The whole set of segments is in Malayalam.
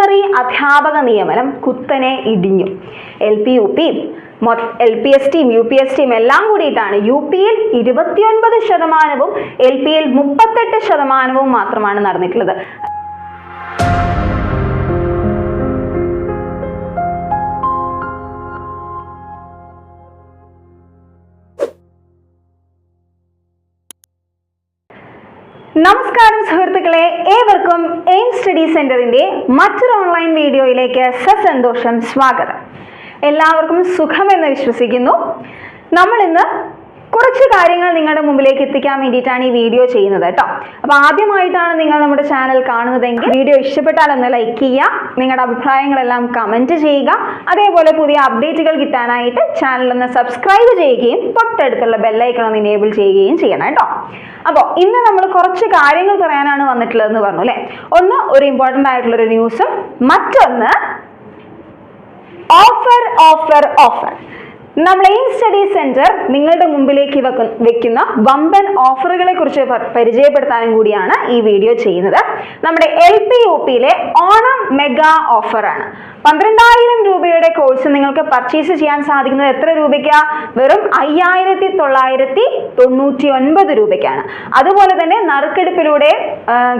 പ്രൈമറി അധ്യാപക നിയമനം കുത്തനെ ഇടിഞ്ഞു. L P U P L P S ടിയും യു പി എസ് ടിയും എല്ലാം കൂടിയിട്ടാണ് യു പിയിൽ ഇരുപത്തിയൊൻപത് ശതമാനവും എൽ പിയിൽ മുപ്പത്തെട്ട് ശതമാനവും മാത്രമാണ് നടന്നിട്ടുള്ളത്. നമസ്കാരം സുഹൃത്തുക്കളെ ഏവർക്കും എയിം സ്റ്റഡി സെന്ററിന്റെ മറ്റൊരു ഓൺലൈൻ വീഡിയോയിലേക്ക് സസന്തോഷം സ്വാഗതം. എല്ലാവർക്കും സുഖമെന്ന് വിശ്വസിക്കുന്നു. നമ്മൾ ഇന്ന് കുറച്ച് കാര്യങ്ങൾ നിങ്ങളുടെ മുമ്പിലേക്ക് എത്തിക്കാൻ വേണ്ടിയിട്ടാണ് ഈ വീഡിയോ ചെയ്യുന്നത് കേട്ടോ. അപ്പോൾ ആദ്യമായിട്ടാണ് നിങ്ങൾ നമ്മുടെ ചാനൽ കാണുന്നതെങ്കിൽ വീഡിയോ ഇഷ്ടപ്പെട്ടാൽ ഒന്ന് ലൈക്ക് ചെയ്യുക നിങ്ങളുടെ അഭിപ്രായങ്ങളെല്ലാം കമന്റ് ചെയ്യുക അതേപോലെ പുതിയ അപ്ഡേറ്റുകൾ കിട്ടാനായിട്ട് ചാനൽ ഒന്ന് സബ്സ്ക്രൈബ് ചെയ്യുകയും തൊട്ടടുത്തുള്ള ബെല്ലൈക്കൺ ഒന്ന് ഇനേബിൾ ചെയ്യുകയും ചെയ്യണം കേട്ടോ. അപ്പോൾ ഇന്ന് നമ്മൾ കുറച്ച് കാര്യങ്ങൾ പറയാനാണ് വന്നിട്ടുള്ളതെന്ന് പറഞ്ഞു അല്ലേ? ഒന്ന് ഒരു ഇമ്പോർട്ടന്റ് ആയിട്ടുള്ളൊരു ന്യൂസും മറ്റൊന്ന് ഓഫർ ഓഫർ ഓഫർ നമ്മൾ എയിം സ്റ്റഡി സെന്റർ നിങ്ങളുടെ മുമ്പിലേക്ക് വെക്കു- വെക്കുന്ന വമ്പൻ ഓഫറുകളെ കുറിച്ച് പരിചയപ്പെടുത്താനും കൂടിയാണ് ഈ വീഡിയോ ചെയ്യുന്നത്. നമ്മുടെ എൽ പി യു പിയിലെ ഓണം മെഗാ ഓഫറാണ് പന്ത്രണ്ടായിരം രൂപയുടെ കോഴ്സ് നിങ്ങൾക്ക് പർച്ചേസ് ചെയ്യാൻ സാധിക്കുന്നത് എത്ര രൂപയ്ക്ക്? വെറും അയ്യായിരത്തി തൊള്ളായിരത്തി തൊണ്ണൂറ്റി ഒൻപത് രൂപയ്ക്കാണ്. അതുപോലെ തന്നെ നറുക്കെടുപ്പിലൂടെ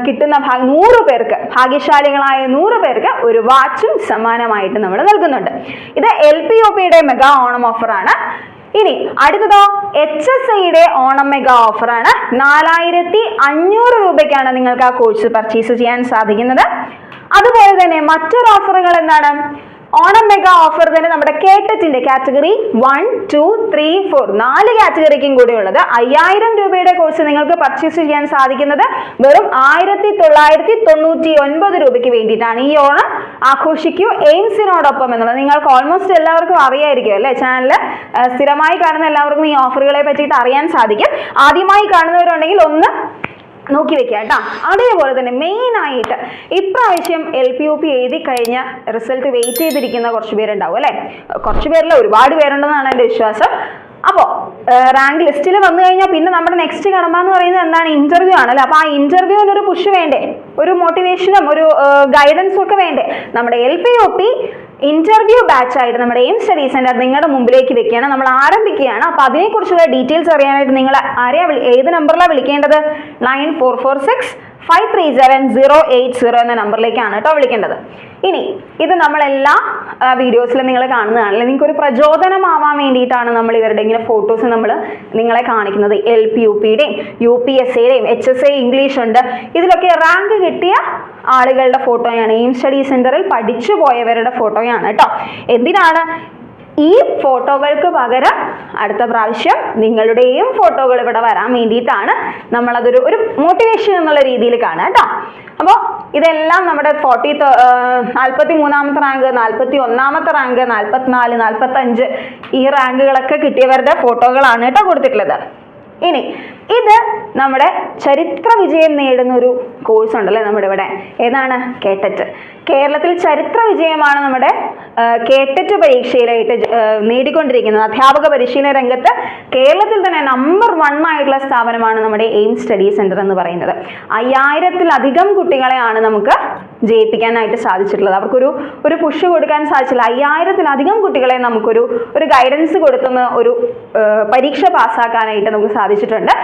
കിട്ടുന്ന ഭാഗം നൂറ് പേർക്ക് ഭാഗ്യശാലികളായ നൂറ് പേർക്ക് ഒരു വാച്ചും സമ്മാനമായിട്ട് നമ്മൾ നൽകുന്നുണ്ട്. ഇത് എൽ പി ഒ പിയുടെ മെഗാ ഓണം ഓഫറാണ് ഇനി അടുത്തതോ എച്ച് എസ് ഐയുടെ ഓണം മെഗാ ഓഫറാണ് നാലായിരത്തി അഞ്ഞൂറ് രൂപയ്ക്കാണ് നിങ്ങൾക്ക് ആ കോഴ്സ് പർച്ചേസ് ചെയ്യാൻ സാധിക്കുന്നത്. അതുപോലെ തന്നെ മറ്റൊരു ഓഫറുകൾ എന്താണ്? ഓണം മെഗാ ഓഫർ തന്നെ നമ്മുടെ കേട്ടറ്റിന്റെ category one two three four നാല് കാറ്റഗറിക്കും കൂടി ഉള്ളത് അയ്യായിരം രൂപയുടെ കോഴ്സ് നിങ്ങൾക്ക് പർച്ചേസ് ചെയ്യാൻ സാധിക്കുന്നത് വെറും ആയിരത്തി തൊള്ളായിരത്തി തൊണ്ണൂറ്റി ഒൻപത് രൂപയ്ക്ക് വേണ്ടിയിട്ടാണ്. ഈ ഓണം ആഘോഷിക്കൂ. എയിംസിനോടൊപ്പം എന്നുള്ളത് നിങ്ങൾക്ക് ഓൾമോസ്റ്റ് എല്ലാവർക്കും അറിയായിരിക്കും അല്ലേ? ചാനൽ സ്ഥിരമായി കാണുന്ന എല്ലാവർക്കും ഈ ഓഫറുകളെ പറ്റിയിട്ട് അറിയാൻ സാധിക്കും. ആദ്യമായി കാണുന്നവരുണ്ടെങ്കിൽ ഒന്ന് നോക്കി വെക്കുക കേട്ടോ. അതേപോലെ തന്നെ മെയിൻ ആയിട്ട് ഇപ്രാവശ്യം എൽ പി യു പി എഴുതി കഴിഞ്ഞ റിസൾട്ട് വെയിറ്റ് ചെയ്തിരിക്കുന്ന കുറച്ച് പേരുണ്ടാവും അല്ലേ? കുറച്ച് പേരിൽ ഒരുപാട് പേരുണ്ടെന്നാണ് എന്റെ വിശ്വാസം. അപ്പോൾ റാങ്ക് ലിസ്റ്റിൽ വന്നു കഴിഞ്ഞാൽ പിന്നെ നമ്മുടെ നെക്സ്റ്റ് കടമ എന്ന് പറയുന്നത് എന്താണ്? ഇന്റർവ്യൂ ആണല്ലോ? അപ്പോൾ ആ ഇന്റർവ്യൂവിന് ഒരു പുഷ് വേണ്ടേ? ഒരു മോട്ടിവേഷനും ഒരു ഗൈഡൻസും ഒക്കെ വേണ്ടേ? നമ്മുടെ L P O P interview batch ആയിട്ട് നമ്മുടെ എയിം സ്റ്റഡി സെന്റർ നിങ്ങളുടെ മുമ്പിലേക്ക് വെക്കുകയാണ്. നമ്മൾ ആരംഭിക്കുകയാണ്. അപ്പോൾ അതിനെക്കുറിച്ചുള്ള ഡീറ്റെയിൽസ് അറിയാനായിട്ട് നിങ്ങൾ ആരെയാ ഏത് നമ്പറിലാണ് വിളിക്കേണ്ടത്? Nine four four six five three seven zero eight zero എന്ന നമ്പറിലേക്കാണ് കേട്ടോ വിളിക്കേണ്ടത്. ഇനി ഇത് നമ്മളെല്ലാ വീഡിയോസിലും നിങ്ങൾ കാണുന്നതാണല്ലോ? നിങ്ങൾക്ക് ഒരു പ്രചോദനമാവാൻ വേണ്ടിയിട്ടാണ് നമ്മൾ ഇവരുടെ ഇങ്ങനെ ഫോട്ടോസ് നമ്മൾ നിങ്ങളെ കാണിക്കുന്നത്. എൽ പി യു പിയുടെയും യു പി എസ് സിയുടെയും എച്ച് എസ് എ ഇംഗ്ലീഷ് ഉണ്ട്. ഇതിലൊക്കെ റാങ്ക് കിട്ടിയ ആളുകളുടെ ഫോട്ടോയാണ് എയിം സ്റ്റഡി സെന്ററിൽ പഠിച്ചു പോയവരുടെ ഫോട്ടോയാണ് കേട്ടോ. എന്തിനാണ്? ഈ ഫോട്ടോകൾക്ക് പകരം അടുത്ത പ്രാവശ്യം നിങ്ങളുടെയും ഫോട്ടോകൾ ഇവിടെ വരാൻ വേണ്ടിയിട്ടാണ് നമ്മളതൊരു ഒരു മോട്ടിവേഷൻ എന്നുള്ള രീതിയിൽ കാണാം കേട്ടോ. അപ്പോൾ ഇതെല്ലാം നമ്മുടെ ഫോർട്ടി നാൽപ്പത്തി മൂന്നാമത്തെ റാങ്ക് നാൽപ്പത്തി ഒന്നാമത്തെ റാങ്ക് നാൽപ്പത്തിനാല് നാൽപ്പത്തഞ്ച് ഈ റാങ്കുകളൊക്കെ കിട്ടിയവരുടെ ഫോട്ടോകളാണ് കേട്ടോ കൊടുത്തിട്ടുള്ളത്. ഇനി ഇത് നമ്മുടെ ചരിത്ര വിജയം നേടുന്ന ഒരു കോഴ്സ് ഉണ്ടല്ലേ നമ്മുടെ ഇവിടെ? ഏതാണ്? കേട്ടറ്റ് കേരളത്തിൽ ചരിത്ര വിജയമാണ് നമ്മുടെ കേട്ടറ്റ് പരീക്ഷയിലായിട്ട് ജ- ആ, നേടിക്കൊണ്ടിരിക്കുന്നത്. അധ്യാപക പരിശീലന രംഗത്ത് കേരളത്തിൽ തന്നെ നമ്പർ വൺ ആയിട്ടുള്ള സ്ഥാപനമാണ് നമ്മുടെ എയിം സ്റ്റഡി സെന്റർ എന്ന് പറയുന്നത്. അയ്യായിരത്തിലധികം കുട്ടികളെയാണ് നമുക്ക് ജയിപ്പിക്കാനായിട്ട് സാധിച്ചിട്ടുള്ളത്. അവർക്കൊരു ഒരു പുഷ് കൊടുക്കാൻ സാധിച്ചില്ല. അയ്യായിരത്തിലധികം കുട്ടികളെ നമുക്കൊരു ഒരു ഗൈഡൻസ് കൊടുത്തുന്ന ഒരു പരീക്ഷ പാസ്സാക്കാനായിട്ട് നമുക്ക് സാധിച്ചിട്ടുണ്ട്.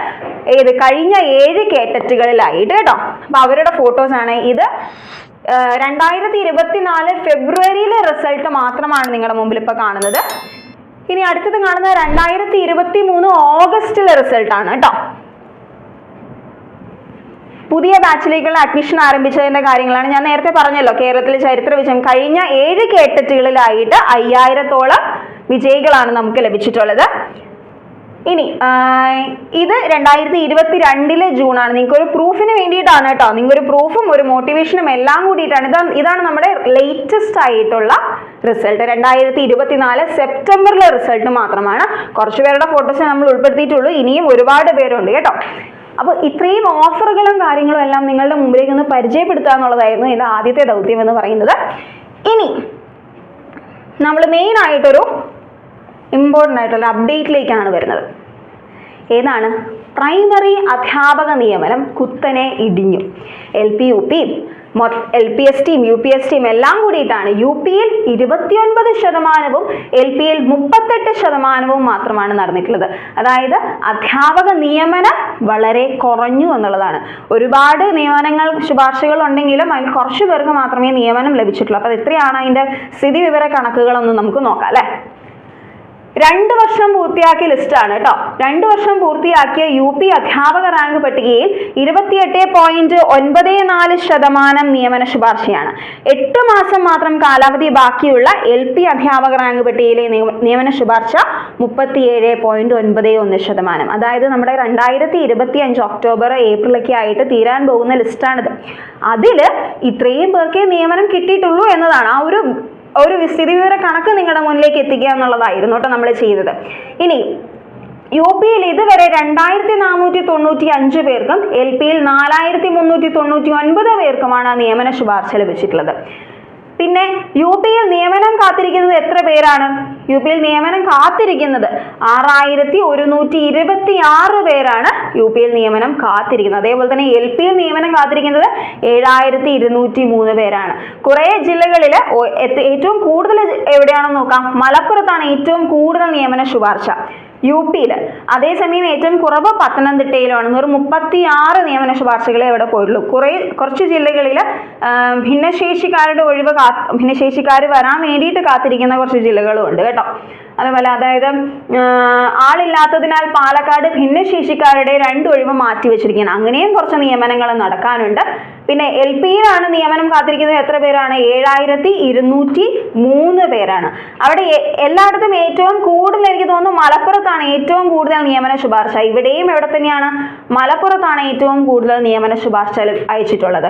ഏത് കഴിഞ്ഞ ഏഴ് കേറ്ററ്റുകളിലായിട്ട് കേട്ടോ. അപ്പൊ അവരുടെ ഫോട്ടോസാണ് ഇത്. രണ്ടായിരത്തി ഇരുപത്തിനാല് ഫെബ്രുവരിയിലെ റിസൾട്ട് മാത്രമാണ് നിങ്ങളുടെ മുമ്പിൽ ഇപ്പൊ കാണുന്നത്. ഇനി അടുത്തത് കാണുന്നത് രണ്ടായിരത്തി ഇരുപത്തി മൂന്ന് ഓഗസ്റ്റിലെ റിസൾട്ടാണ് കേട്ടോ. പുതിയ ബാച്ചിലേക്കുള്ള അഡ്മിഷൻ ആരംഭിച്ചതിന്റെ കാര്യങ്ങളാണ് ഞാൻ നേരത്തെ പറഞ്ഞല്ലോ. കേരളത്തിൽ ചരിത്ര വിജയം. കഴിഞ്ഞ ഏഴ് കേട്ടറ്റുകളിലായിട്ട് അയ്യായിരത്തോളം വിജയികളാണ് നമുക്ക് ലഭിച്ചിട്ടുള്ളത്. ഇനി ഇത് രണ്ടായിരത്തി ഇരുപത്തി രണ്ടിലെ ജൂൺ ആണ് നിങ്ങൾക്ക് ഒരു പ്രൂഫിന് വേണ്ടിയിട്ടാണ് കേട്ടോ. നിങ്ങൾക്ക് ഒരു പ്രൂഫും ഒരു മോട്ടിവേഷനും എല്ലാം കൂടിയിട്ടാണ്. ഇതാണ് ഇതാണ് നമ്മുടെ ലേറ്റസ്റ്റ് ആയിട്ടുള്ള റിസൾട്ട് രണ്ടായിരത്തി ഇരുപത്തിനാല് സെപ്റ്റംബറിലെ റിസൾട്ട് മാത്രമാണ്. കുറച്ച് പേരുടെ ഫോട്ടോസ് നമ്മൾ ഉൾപ്പെടുത്തിയിട്ടുള്ളൂ. ഇനിയും ഒരുപാട് പേരുണ്ട് കേട്ടോ. അപ്പോൾ ഇത്രയും ഓഫറുകളും കാര്യങ്ങളും എല്ലാം നിങ്ങളുടെ മുമ്പിലേക്ക് ഒന്ന് പരിചയപ്പെടുത്തുക എന്നുള്ളതായിരുന്നു എന്റെ ആദ്യത്തെ ദൗത്യം എന്ന് പറയുന്നത്. ഇനി നമ്മൾ മെയിൻ ആയിട്ടൊരു ഇമ്പോർട്ടന്റ് ആയിട്ടുള്ള അപ്ഡേറ്റിലേക്കാണ് വരുന്നത്. ഏതാണ്? പ്രൈമറി അധ്യാപക നിയമനം കുത്തനെ ഇടിഞ്ഞു. L P U P L P S ടിയും യു പി എസ് ടിയും എല്ലാം കൂടിയിട്ടാണ് യു പിയിൽ ഇരുപത്തിയൊൻപത് ശതമാനവും എൽ പിയിൽ മുപ്പത്തെട്ട് ശതമാനവും മാത്രമാണ് നടന്നിട്ടുള്ളത്. അതായത് അധ്യാപക നിയമനം വളരെ കുറഞ്ഞു എന്നുള്ളതാണ്. ഒരുപാട് നിയമനങ്ങൾ ശുപാർശകൾ ഉണ്ടെങ്കിലും അതിൽ കുറച്ചു പേർക്ക് മാത്രമേ നിയമനം ലഭിച്ചിട്ടുള്ളൂ. അപ്പോൾ എത്രയാണ് അതിന്റെ സ്ഥിതി വിവര കണക്കുകളൊന്നും നമുക്ക് നോക്കാം അല്ലേ? രണ്ട് വർഷം പൂർത്തിയാക്കിയ ലിസ്റ്റാണ് കേട്ടോ. രണ്ട് വർഷം പൂർത്തിയാക്കിയ യു പി അധ്യാപക റാങ്ക് പട്ടികയിൽ ഇരുപത്തിയെട്ട് പോയിന്റ് ഒൻപത് നാല് ശതമാനം നിയമന ശുപാർശയാണ്. എട്ട് മാസം മാത്രം കാലാവധി ബാക്കിയുള്ള എൽ പി അധ്യാപക റാങ്ക് പട്ടികയിലെ നിയമന ശുപാർശ മുപ്പത്തിയേഴ് പോയിന്റ് ഒൻപത് ഒന്ന് ശതമാനം. അതായത് നമ്മുടെ രണ്ടായിരത്തി ഇരുപത്തി അഞ്ച് ഒക്ടോബർ ഏപ്രിലൊക്കെ ആയിട്ട് തീരാൻ പോകുന്ന ലിസ്റ്റാണിത് അതിൽ ഇത്രയും പേർക്കേ നിയമനം കിട്ടിയിട്ടുള്ളൂ എന്നതാണ് ആ ഒരു ഒരു സ്ഥിതി വിവര കണക്ക് നിങ്ങളുടെ മുന്നിലേക്ക് എത്തിക്കുക എന്നുള്ളതായിരുന്നു കേട്ടോ നമ്മൾ ചെയ്തത്. ഇനി യു പിയിൽ ഇതുവരെ രണ്ടായിരത്തി നാനൂറ്റി തൊണ്ണൂറ്റി അഞ്ച് പേർക്കും എൽ പിയിൽ നാലായിരത്തി മുന്നൂറ്റി തൊണ്ണൂറ്റി ഒൻപത് പേർക്കുമാണ് നിയമന ശുപാർശ ലഭിച്ചിട്ടുള്ളത്. പിന്നെ യു പിയിൽ നിയമനം കാത്തിരിക്കുന്നത് എത്ര പേരാണ്? യു പിയിൽ നിയമനം കാത്തിരിക്കുന്നത് ആറായിരത്തി ഒരുന്നൂറ്റി ഇരുപത്തി ആറ് പേരാണ് യു പിയിൽ നിയമനം കാത്തിരിക്കുന്നത്. അതേപോലെ തന്നെ എൽ പിയിൽ നിയമനം കാത്തിരിക്കുന്നത് ഏഴായിരത്തി ഇരുന്നൂറ്റി മൂന്ന് പേരാണ്. കുറേ ജില്ലകളിൽ ഏറ്റവും കൂടുതൽ എവിടെയാണെന്ന് നോക്കാം. മലപ്പുറത്താണ് ഏറ്റവും കൂടുതൽ നിയമന ശുപാർശ. യു പിയിൽ അതേസമയം ഏറ്റവും കുറവ് പത്തനംതിട്ടയിലാണ്. ഒരു മുപ്പത്തി ആറ് നിയമന ശുപാർശകളെ ഇവിടെ പോയിട്ടുള്ളൂ. കുറേ കുറച്ച് ജില്ലകളിൽ ഭിന്നശേഷിക്കാരുടെ ഒഴിവ് കാ ഭിന്നശേഷിക്കാർ വരാൻ വേണ്ടിയിട്ട് കാത്തിരിക്കുന്ന കുറച്ച് ജില്ലകളും ഉണ്ട് കേട്ടോ. അതുപോലെ അതായത് ആളില്ലാത്തതിനാൽ പാലക്കാട് ഭിന്നശേഷിക്കാരുടെ രണ്ട് ഒഴിവ് മാറ്റി വെച്ചിരിക്കുകയാണ് അങ്ങനെയും കുറച്ച് നിയമനങ്ങൾ നടക്കാനുണ്ട്. പിന്നെ എൽ പിയിലാണ് നിയമനം കാത്തിരിക്കുന്നത് എത്ര പേരാണ്? ഏഴായിരത്തി ഇരുന്നൂറ്റി മൂന്ന് പേരാണ്. അവിടെ എല്ലായിടത്തും ഏറ്റവും കൂടുതൽ എനിക്ക് തോന്നുന്നു മലപ്പുറത്താണ് ഏറ്റവും കൂടുതൽ നിയമന ശുപാർശ. ഇവിടെയും എവിടെ തന്നെയാണ്? മലപ്പുറത്താണ് ഏറ്റവും കൂടുതൽ നിയമന ശുപാർശ അയച്ചിട്ടുള്ളത്.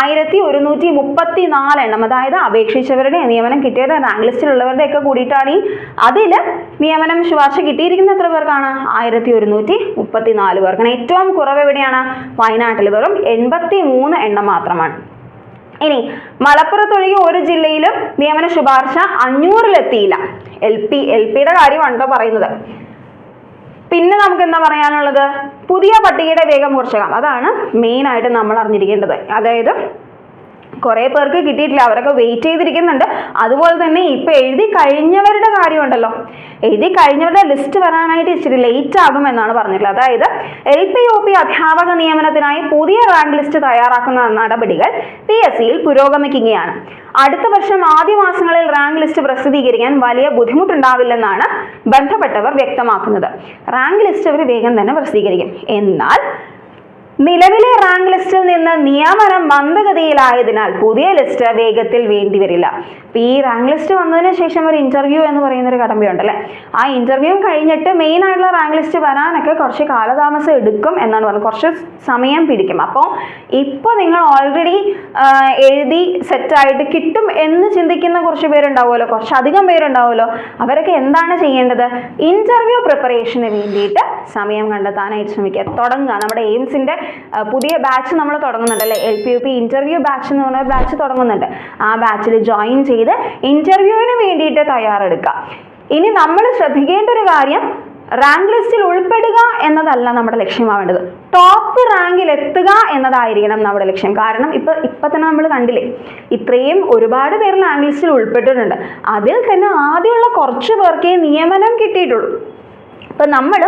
ആയിരത്തി ഒരുന്നൂറ്റി മുപ്പത്തി നാല് എണ്ണം അതായത് അപേക്ഷിച്ചവരുടെ നിയമനം കിട്ടിയത് റാങ്ക് ലിസ്റ്റിലുള്ളവരുടെ ഒക്കെ കൂടിയിട്ടാണ് ഈ അതിൽ നിയമനം ശുപാർശ കിട്ടിയിരിക്കുന്ന എത്ര പേർക്കാണ്? ആയിരത്തി ഒരുന്നൂറ്റി മുപ്പത്തി നാല് പേർക്കാണ് ഏറ്റവും കുറവ് എവിടെയാണ്? വയനാട്ടിൽ. വെറും എൺപത്തി മൂന്ന് എണ്ണം മാത്രമാണ്. ഇനി മലപ്പുറത്തൊഴികെ ഒരു ജില്ലയിലും നിയമന ശുപാർശ അഞ്ഞൂറിലെത്തിയില്ല. എൽ പി എൽ പിയുടെ കാര്യമാണ് പറയുന്നത്. പിന്നെ നമുക്ക് എന്താ പറയാനുള്ളത്? പുതിയ പട്ടികയുടെ വേഗം കുറച്ചേക്കാം അതാണ് മെയിൻ ആയിട്ട് നമ്മൾ അറിഞ്ഞിരിക്കേണ്ടത്. അതായത് കുറേ പേർക്ക് കിട്ടിയിട്ടില്ല. അവരൊക്കെ വെയിറ്റ് ചെയ്തിരിക്കുന്നുണ്ട്. അതുപോലെ തന്നെ ഇപ്പൊ എഴുതി കഴിഞ്ഞവരുടെ കാര്യമുണ്ടല്ലോ. എഴുതി കഴിഞ്ഞവരുടെ ലിസ്റ്റ് വരാനായിട്ട് ഇച്ചിരി ലേറ്റ് ആകും എന്നാണ് പറഞ്ഞിട്ടുള്ളത്. അതായത് എൽ പി ഒ പി അധ്യാപക നിയമനത്തിനായി പുതിയ റാങ്ക് ലിസ്റ്റ് തയ്യാറാക്കുന്ന നടപടികൾ പി എസ് സിയിൽ പുരോഗമിക്കുകയാണ്. അടുത്ത വർഷം ആദ്യ മാസങ്ങളിൽ റാങ്ക് ലിസ്റ്റ് പ്രസിദ്ധീകരിക്കാൻ വലിയ ബുദ്ധിമുട്ടുണ്ടാവില്ലെന്നാണ് ബന്ധപ്പെട്ടവർ വ്യക്തമാക്കുന്നത്. റാങ്ക് ലിസ്റ്റ് അവർ വേഗം തന്നെ പ്രസിദ്ധീകരിക്കും. എന്നാൽ നിലവിലെ റാങ്ക് ലിസ്റ്റിൽ നിന്ന് നിയമനം മന്ദഗതിയിലായതിനാൽ പുതിയ ലിസ്റ്റ് വേഗത്തിൽ വേണ്ടിവരില്ല അപ്പൊ ഈ റാങ്ക് ലിസ്റ്റ് വന്നതിന് ശേഷം ഒരു ഇന്റർവ്യൂ എന്ന് പറയുന്ന ഒരു കടമ്പയുണ്ടല്ലേ? ആ ഇന്റർവ്യൂ കഴിഞ്ഞിട്ട് മെയിൻ ആയിട്ടുള്ള റാങ്ക് ലിസ്റ്റ് വരാനൊക്കെ കുറച്ച് കാലതാമസം എടുക്കും എന്നാണ് പറഞ്ഞത്. കുറച്ച് സമയം പിടിക്കും. അപ്പോൾ ഇപ്പോൾ നിങ്ങൾ ഓൾറെഡി എഴുതി സെറ്റായിട്ട് കിട്ടും എന്ന് ചിന്തിക്കുന്ന കുറച്ച് പേരുണ്ടാവുമല്ലോ. കുറച്ചധികം പേരുണ്ടാവുമല്ലോ. അവരൊക്കെ എന്താണ് ചെയ്യേണ്ടത്? ഇന്റർവ്യൂ പ്രിപ്പറേഷന് വേണ്ടിയിട്ട് സമയം കണ്ടെത്താനായിട്ട് ശ്രമിക്കുക. തുടങ്ങുക. നമ്മുടെ എയിംസിന്റെ പുതിയ ബാച്ച് നമ്മൾ തുടങ്ങുന്നുണ്ട് അല്ലേ? L P U P interview batch എന്ന് പറഞ്ഞ ബാച്ച് തുടങ്ങുന്നുണ്ട്. ആ ബാച്ചിൽ ജോയിൻ ചെയ്ത് ഇന്റർവ്യൂവിന് വേണ്ടിയിട്ട് തയ്യാറെടുക്കുക ഇനി നമ്മൾ ശ്രദ്ധിക്കേണ്ട ഒരു കാര്യം റാങ്ക് ലിസ്റ്റിൽ ഉൾപ്പെടുക എന്നതല്ല നമ്മുടെ ലക്ഷ്യമാവേണ്ടത്. ടോപ്പ് റാങ്കിൽ എത്തുക എന്നതായിരിക്കണം നമ്മുടെ ലക്ഷ്യം. കാരണം ഇപ്പൊ ഇപ്പൊ തന്നെ നമ്മൾ കണ്ടില്ലേ? ഇത്രയും ഒരുപാട് പേർ റാങ്ക് ലിസ്റ്റിൽ ഉൾപ്പെട്ടിട്ടുണ്ട്. അതിൽ തന്നെ ആദ്യമുള്ള കുറച്ച് പേർക്കേ നിയമനം കിട്ടിയിട്ടുള്ളൂ. അപ്പം നമ്മൾ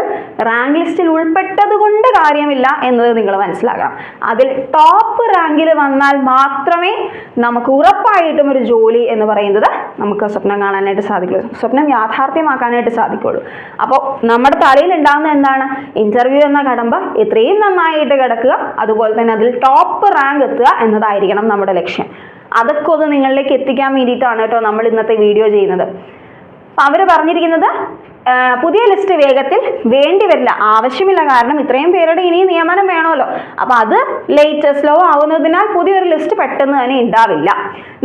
റാങ്ക് ലിസ്റ്റിൽ ഉൾപ്പെട്ടത് കൊണ്ട് കാര്യമില്ല എന്നത് നിങ്ങൾ മനസ്സിലാക്കണം. അതിൽ ടോപ്പ് റാങ്കിൽ വന്നാൽ മാത്രമേ നമുക്ക് ഉറപ്പായിട്ടും ഒരു ജോലി എന്ന് പറയുന്നത് നമുക്ക് സ്വപ്നം കാണാനായിട്ട് സാധിക്കുള്ളൂ. സ്വപ്നം യാഥാർത്ഥ്യമാക്കാനായിട്ട് സാധിക്കുള്ളൂ. അപ്പോൾ നമ്മുടെ തലയിൽ ഉണ്ടാകുന്ന എന്താണ്? ഇന്റർവ്യൂ എന്ന കടമ്പ ഇത്രയും നന്നായിട്ട് കിടക്കുക അതുപോലെ തന്നെ അതിൽ ടോപ്പ് റാങ്ക് എത്തുക എന്നതായിരിക്കണം നമ്മുടെ ലക്ഷ്യം. അതൊക്കെ ഒന്ന് നിങ്ങളിലേക്ക് എത്തിക്കാൻ വേണ്ടിയിട്ടാണ് കേട്ടോ നമ്മൾ ഇന്നത്തെ വീഡിയോ ചെയ്യുന്നത്. അവർ പറഞ്ഞിരിക്കുന്നത് പുതിയ ലിസ്റ്റ് വേഗത്തിൽ വേണ്ടി വരില്ല. ആവശ്യമില്ല കാരണം ഇത്രയും പേരുടെ ഇനി നിയമനം വേണമല്ലോ. അപ്പൊ അത് ലേറ്റ് സ്ലോ ആവുന്നതിനാൽ പുതിയൊരു ലിസ്റ്റ് പെട്ടെന്ന് തന്നെ ഉണ്ടാവില്ല.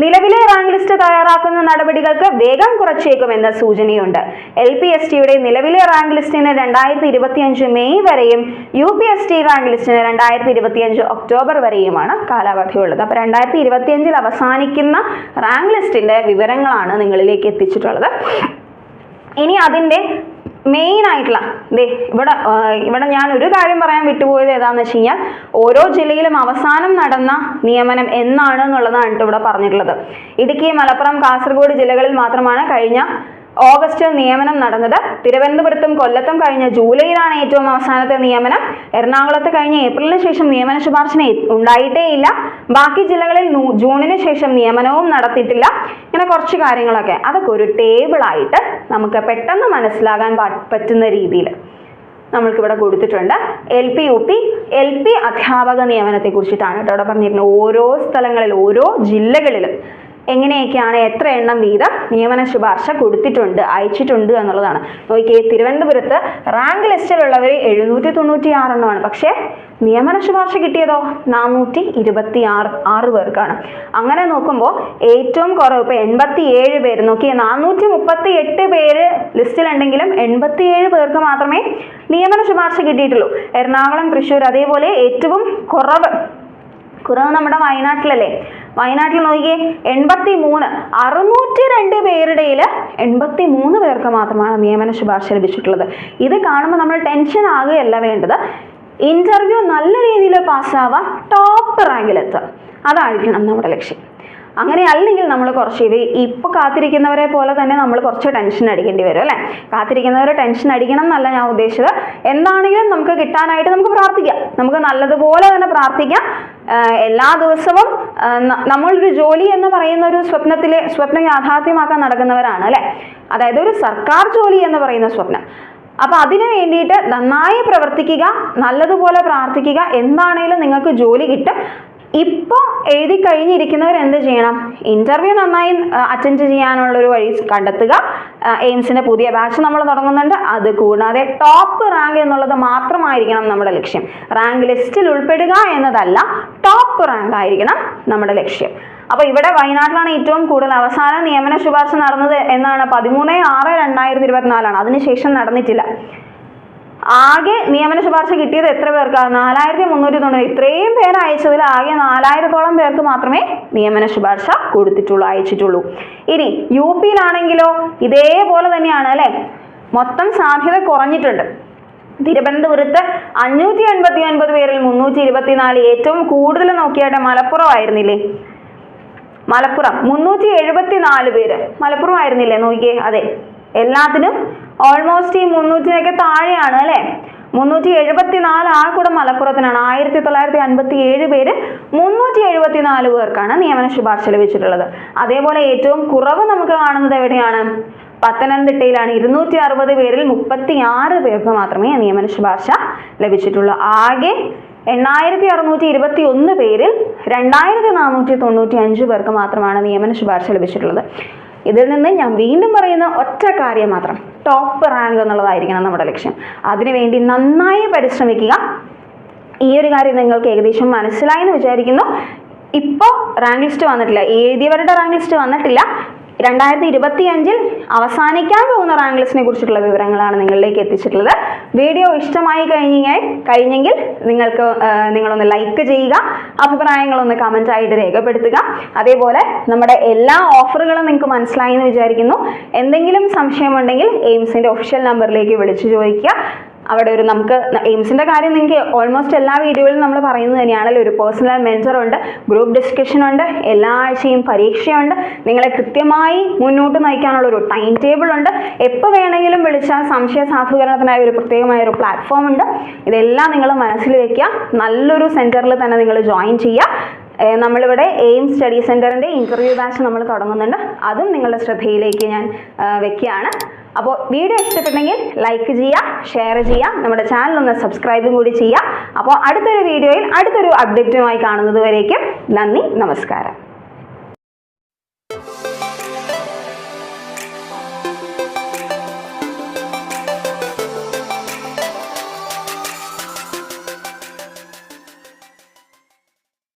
നിലവിലെ റാങ്ക് ലിസ്റ്റ് തയ്യാറാക്കുന്ന നടപടികൾക്ക് വേഗം കുറച്ചേക്കുമെന്ന സൂചനയുണ്ട്. എൽ പി എസ് ടിയുടെ നിലവിലെ റാങ്ക് ലിസ്റ്റിന് രണ്ടായിരത്തി ഇരുപത്തി അഞ്ച് മെയ് വരെയും U P S T rank ലിസ്റ്റിന് രണ്ടായിരത്തി ഇരുപത്തി അഞ്ച് ഒക്ടോബർ വരെയുമാണ് കാലാവധിയുള്ളത്. അപ്പൊ രണ്ടായിരത്തി ഇരുപത്തിയഞ്ചിൽ അവസാനിക്കുന്ന റാങ്ക് ലിസ്റ്റിന്റെ വിവരങ്ങളാണ് നിങ്ങളിലേക്ക് എത്തിച്ചിട്ടുള്ളത്. ഇനി അതിന്റെ മെയിൻ ആയിട്ടുള്ള ദേ ഇവിടെ ഇവിടെ ഞാൻ ഒരു കാര്യം പറയാൻ വിട്ടുപോയത് ഏതാന്ന് വെച്ച് കഴിഞ്ഞാൽ ഓരോ ജില്ലയിലും അവസാനം നടന്ന നിയമനം എന്നാണ് എന്നുള്ളതാണ് ഇവിടെ പറഞ്ഞിട്ടുള്ളത്. ഇടുക്കി മലപ്പുറം കാസർഗോഡ് ജില്ലകളിൽ മാത്രമാണ് കഴിഞ്ഞ ഓഗസ്റ്റിൽ നിയമനം നടന്നത്. തിരുവനന്തപുരത്തും കൊല്ലത്തും കഴിഞ്ഞ ജൂലൈയിലാണ് ഏറ്റവും അവസാനത്തെ നിയമനം. എറണാകുളത്ത് കഴിഞ്ഞ ഏപ്രിലിന് ശേഷം നിയമന ശുപാർശ ഉണ്ടായിട്ടേ ഇല്ല ബാക്കി ജില്ലകളിൽ ജൂണിന് ശേഷം നിയമനവും നടത്തിയിട്ടില്ല. ഇങ്ങനെ കുറച്ച് കാര്യങ്ങളൊക്കെ. അതൊക്കെ ഒരു ടേബിൾ ആയിട്ട് നമുക്ക് പെട്ടെന്ന് മനസ്സിലാകാൻ പറ്റുന്ന രീതിയിൽ നമ്മൾക്കിവിടെ കൊടുത്തിട്ടുണ്ട്. L P U P L P അധ്യാപക നിയമനത്തെ കുറിച്ചിട്ടാണ് കേട്ടോ ഇവിടെ പറഞ്ഞിരുന്നത്. ഓരോ സ്ഥലങ്ങളിൽ ഓരോ ജില്ലകളിലും എങ്ങനെയൊക്കെയാണ് എത്ര എണ്ണം വീതം നിയമന ശുപാർശ കൊടുത്തിട്ടുണ്ട് അയച്ചിട്ടുണ്ട് എന്നുള്ളതാണ്. നോക്കിയേ തിരുവനന്തപുരത്ത് റാങ്ക് ലിസ്റ്റിലുള്ളവർ എഴുന്നൂറ്റി തൊണ്ണൂറ്റി ആറെണ്ണമാണ് പക്ഷേ നിയമന ശുപാർശ കിട്ടിയതോ? നാനൂറ്റി ഇരുപത്തി ആറ് ആറ് പേർക്കാണ്. അങ്ങനെ നോക്കുമ്പോൾ ഏറ്റവും കുറവ് ഇപ്പോൾ എൺപത്തി ഏഴ് പേര്. നോക്കിയേ നാനൂറ്റി മുപ്പത്തി എട്ട് പേര് ലിസ്റ്റിലുണ്ടെങ്കിലും എൺപത്തി ഏഴ് പേർക്ക് മാത്രമേ നിയമന ശുപാർശ കിട്ടിയിട്ടുള്ളൂ. എറണാകുളം തൃശ്ശൂർ അതേപോലെ ഏറ്റവും കുറവ്. കുറവ് നമ്മുടെ വയനാട്ടിലല്ലേ? വയനാട്ടിൽ നോക്കിയേ എൺപത്തി മൂന്ന് അറുന്നൂറ്റി രണ്ട് പേരുടെയിൽ എൺപത്തി മൂന്ന് പേർക്ക് മാത്രമാണ് നിയമന ശുപാർശ ലഭിച്ചിട്ടുള്ളത്. ഇത് കാണുമ്പോൾ നമ്മൾ ടെൻഷൻ ആകുകയല്ല വേണ്ടത്. ഇന്റർവ്യൂ നല്ല രീതിയിൽ പാസ്സാവാം ടോപ്പ് റാങ്കിലെത്തുക അതായിരിക്കണം നമ്മുടെ ലക്ഷ്യം. അങ്ങനെ അല്ലെങ്കിൽ നമ്മൾ കുറച്ച് ഇത് ഇപ്പൊ കാത്തിരിക്കുന്നവരെ പോലെ തന്നെ നമ്മൾ കുറച്ച് ടെൻഷൻ അടിക്കേണ്ടി വരും അല്ലേ? കാത്തിരിക്കുന്നവർ ടെൻഷൻ അടിക്കണം എന്നല്ല ഞാൻ ഉദ്ദേശിച്ചത്. എന്താണെങ്കിലും നമുക്ക് കിട്ടാനായിട്ട് നമുക്ക് പ്രാർത്ഥിക്കാം. നമുക്ക് നല്ലതുപോലെ തന്നെ പ്രാർത്ഥിക്കാം. എല്ലാ ദിവസവും നമ്മളൊരു ജോലി എന്ന് പറയുന്ന ഒരു സ്വപ്നത്തിലെ സ്വപ്നം യാഥാർത്ഥ്യമാക്കാൻ നടക്കുന്നവരാണ് അല്ലെ? അതായത് ഒരു സർക്കാർ ജോലി എന്ന് പറയുന്ന സ്വപ്നം. അപ്പൊ അതിനു വേണ്ടിയിട്ട് നന്നായി പ്രവർത്തിക്കുക നല്ലതുപോലെ പ്രാർത്ഥിക്കുക എന്താണേലും നിങ്ങൾക്ക് ജോലി കിട്ടും. ഇപ്പോൾ എഴുതി കഴിഞ്ഞിരിക്കുന്നവർ എന്ത് ചെയ്യണം? ഇന്റർവ്യൂ നന്നായി അറ്റൻഡ് ചെയ്യാനുള്ള ഒരു വഴി കണ്ടെത്തുക. എയിംസിന്റെ പുതിയ ബാച്ച് നമ്മൾ തുടങ്ങുന്നുണ്ട്. അത് കൂടാതെ ടോപ്പ് റാങ്ക് എന്നുള്ളത് മാത്രമായിരിക്കണം നമ്മുടെ ലക്ഷ്യം. റാങ്ക് ലിസ്റ്റിൽ ഉൾപ്പെടുക എന്നതല്ല ടോപ്പ് റാങ്ക് ആയിരിക്കണം നമ്മുടെ ലക്ഷ്യം. അപ്പോൾ ഇവിടെ വയനാട്ടിലാണ് ഏറ്റവും കൂടുതൽ അവസാന നിയമന ശുപാർശ നടന്നത് എന്നാണ് പതിമൂന്ന് ആറ് രണ്ടായിരത്തി ഇരുപത്തിനാലാണ്. അതിനുശേഷം നടന്നിട്ടില്ല. ആകെ നിയമന ശുപാർശ കിട്ടിയത് എത്ര പേർക്കാണ് നാലായിരത്തി മുന്നൂറ്റി തൊണ്ണൂറ്. ഇത്രയും പേർ അയച്ചതിൽ ആകെ നാലായിരത്തോളം പേർക്ക് മാത്രമേ നിയമന ശുപാർശ കൊടുത്തിട്ടുള്ളൂ അയച്ചിട്ടുള്ളൂ. ഇനി യു പിയിലാണെങ്കിലോ ഇതേപോലെ തന്നെയാണ് അല്ലെ? മൊത്തം സാധ്യത കുറഞ്ഞിട്ടുണ്ട്. തിരുവനന്തപുരത്ത് അഞ്ഞൂറ്റി എൺപത്തി ഒൻപത് പേരിൽ മുന്നൂറ്റി ഇരുപത്തിനാല് ഏറ്റവും കൂടുതൽ നോക്കിയായിട്ട് മലപ്പുറം ആയിരുന്നില്ലേ മലപ്പുറം മുന്നൂറ്റി എഴുപത്തി നാല് പേര്. മലപ്പുറം ആയിരുന്നില്ലേ നോക്കിയേ അതെ. എല്ലാത്തിനും ഓൾമോസ്റ്റ് ഈ മുന്നൂറ്റിനൊക്കെ താഴെയാണ് അല്ലേ? മുന്നൂറ്റി എഴുപത്തി നാല് ആ കൂടെ മലപ്പുറത്തിനാണ്. ആയിരത്തി തൊള്ളായിരത്തി അൻപത്തി ഏഴ് പേര് മുന്നൂറ്റി എഴുപത്തി നാല് പേർക്കാണ് നിയമന ശുപാർശ ലഭിച്ചിട്ടുള്ളത്. അതേപോലെ ഏറ്റവും കുറവ് നമുക്ക് കാണുന്നത് എവിടെയാണ്? പത്തനംതിട്ടയിലാണ്. ഇരുന്നൂറ്റി അറുപത് പേരിൽ മുപ്പത്തി ആറ് പേർക്ക് മാത്രമേ നിയമന ശുപാർശ ലഭിച്ചിട്ടുള്ളൂ. ആകെ എണ്ണായിരത്തി അറുന്നൂറ്റി ഇരുപത്തി ഒന്ന് പേരിൽ രണ്ടായിരത്തി നാനൂറ്റി തൊണ്ണൂറ്റി അഞ്ച് പേർക്ക് മാത്രമാണ് നിയമന ശുപാർശ ലഭിച്ചിട്ടുള്ളത്. ഇതിൽ നിന്ന് ഞാൻ വീണ്ടും പറയുന്ന ഒറ്റ കാര്യം മാത്രം. ടോപ്പ് റാങ്ക് എന്നുള്ളതായിരിക്കണം നമ്മുടെ ലക്ഷ്യം. അതിനുവേണ്ടി നന്നായി പരിശ്രമിക്കുക. ഈ ഒരു കാര്യം നിങ്ങൾക്ക് ഏകദേശം മനസ്സിലായി എന്ന് വിചാരിക്കുന്നു. ഇപ്പോൾ റാങ്ക് ലിസ്റ്റ് വന്നിട്ടില്ല. എഴുതിയവരുടെ റാങ്ക് ലിസ്റ്റ് വന്നിട്ടില്ല. രണ്ടായിരത്തി ഇരുപത്തി അഞ്ചിൽ അവസാനിക്കാൻ പോകുന്ന റാങ്ക് ലിസ്റ്റിനെ കുറിച്ചിട്ടുള്ള വിവരങ്ങളാണ് നിങ്ങളിലേക്ക് എത്തിച്ചിട്ടുള്ളത്. വീഡിയോ ഇഷ്ടമായി കഴിഞ്ഞാൽ കഴിഞ്ഞെങ്കിൽ നിങ്ങൾക്ക് നിങ്ങളൊന്ന് ലൈക്ക് ചെയ്യുക അഭിപ്രായങ്ങളൊന്ന് കമന്റ് ആയിട്ട് രേഖപ്പെടുത്തുക. അതേപോലെ നമ്മുടെ എല്ലാ ഓഫറുകളും നിങ്ങൾക്ക് മനസ്സിലായി എന്ന് വിചാരിക്കുന്നു. എന്തെങ്കിലും സംശയമുണ്ടെങ്കിൽ എയിംസിന്റെ ഒഫീഷ്യൽ നമ്പറിലേക്ക് വിളിച്ചു ചോദിക്കുക. അവിടെ ഒരു നമുക്ക് എയിംസിന്റെ കാര്യം നിങ്ങൾക്ക് ഓൾമോസ്റ്റ് എല്ലാ വീഡിയോയിലും നമ്മൾ പറയുന്നത് തന്നെയാണല്ലോ. ഒരു പേഴ്സണൽ മെന്റർ ഉണ്ട് ഗ്രൂപ്പ് ഡിസ്കഷൻ ഉണ്ട് എല്ലാ ആഴ്ചയും പരീക്ഷയുണ്ട്. നിങ്ങളെ കൃത്യമായി മുന്നോട്ട് നയിക്കാനുള്ള ഒരു ടൈം ടേബിൾ ഉണ്ട്. എപ്പോൾ വേണമെങ്കിലും വിളിച്ചാൽ സംശയ സാധൂകരണത്തിനായി ഒരു പ്രത്യേകമായ ഒരു പ്ലാറ്റ്ഫോം ഉണ്ട്. ഇതെല്ലാം നിങ്ങൾ മനസ്സിൽ വെക്കുക. നല്ലൊരു സെന്ററിൽ തന്നെ നിങ്ങൾ ജോയിൻ ചെയ്യുക. നമ്മളിവിടെ എയിം സ്റ്റഡി സെന്ററിന്റെ ഇന്റർവ്യൂ ബാച്ച് നമ്മൾ തുടങ്ങുന്നുണ്ട്. അതും നിങ്ങളുടെ ശ്രദ്ധയിലേക്ക് ഞാൻ വെക്കുകയാണ്. അപ്പോൾ വീഡിയോ ഇഷ്ടപ്പെട്ടെങ്കിൽ ലൈക്ക് ചെയ്യുക ഷെയർ ചെയ്യുക നമ്മുടെ ചാനൽ ഒന്ന് സബ്സ്ക്രൈബും കൂടി ചെയ്യുക. അപ്പോൾ അടുത്തൊരു വീഡിയോയിൽ അടുത്തൊരു അപ്ഡേറ്റുമായി കാണുന്നത് വരേക്കും. നന്ദി നമസ്കാരം.